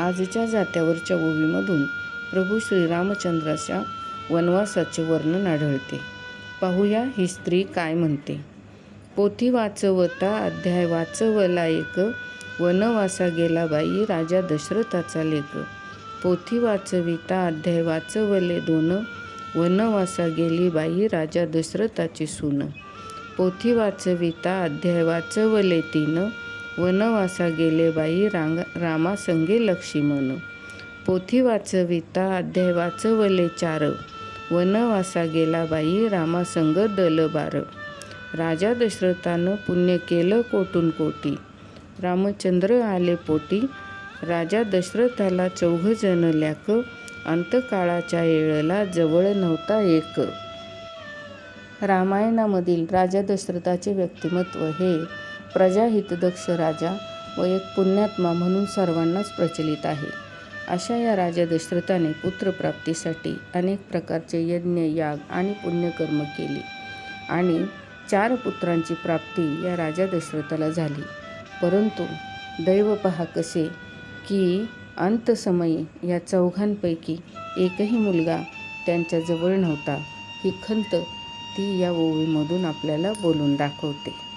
आजच्या जात्यावरच्या ओवीमधून प्रभू श्रीरामचंद्राच्या वनवासाचे वर्णन आढळते. पाहूया ही स्त्री काय म्हणते. पोथी वाचवता अध्याय वाचवला एक. वनवासा गेला बाई राजा दशरथाचा लेख. पोथी वाचविता अध्याय वाचवले दोन. वनवासा गेली बाई राजा दशरथाची सून. पोथी वाचविता अध्याय वाचवले तीन. वनवासा गेले बाई रांग रामासंगे लक्ष्मण पोथी वाचविता अध्याय वाचवले चार. वनवासा गेला बाई रामासंग दलबार राजा दशरथानं पुण्य केलं कोटून कोटी. रामचंद्र आले पोटी. राजा दशरथाला चौघ जण ल्याक. अंतकाळाच्या येळला जवळ नव्हता एक. रामायणामधील राजा दशरथाचे व्यक्तिमत्व हे प्रजाहितदक्ष राजा व एक पुण्यात्मा म्हणून सर्वांनाच प्रचलित आहे. अशा या राजा दशरथाने पुत्रप्राप्तीसाठी अनेक प्रकारचे यज्ञ याग आणि पुण्यकर्म केले आणि चार पुत्रांची प्राप्ती या राजा दशरथाला झाली. परंतु दैव पहा कसे की अंतसमयी या चौघांपैकी एकही मुलगा त्यांच्याजवळ नव्हता. ही खंत ती या ओवीमधून आपल्याला बोलून दाखवते.